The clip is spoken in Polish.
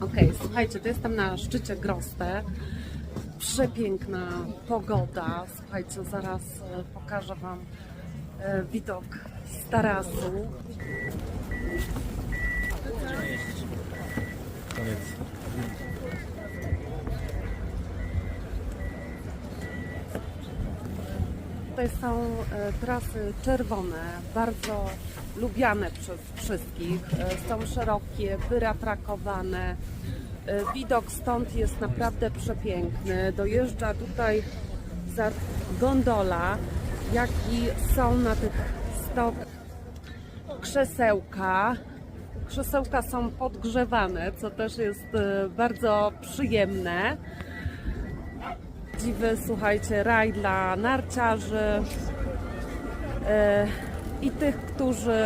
Okej, słuchajcie, to jestem na szczycie Groste. Przepiękna pogoda. Słuchajcie, zaraz e, pokażę Wam e, widok z tarasu. Koniec. Tutaj są e, trasy czerwone, bardzo lubiane przez wszystkich. E, Są szerokie, wyratrakowane. E, Widok stąd jest naprawdę przepiękny. Dojeżdża tutaj gondola, jak i są na tych stopach krzesełka. Krzesełka są podgrzewane, co też jest bardzo przyjemne. Dziwy, słuchajcie, raj dla narciarzy e, i tych, którzy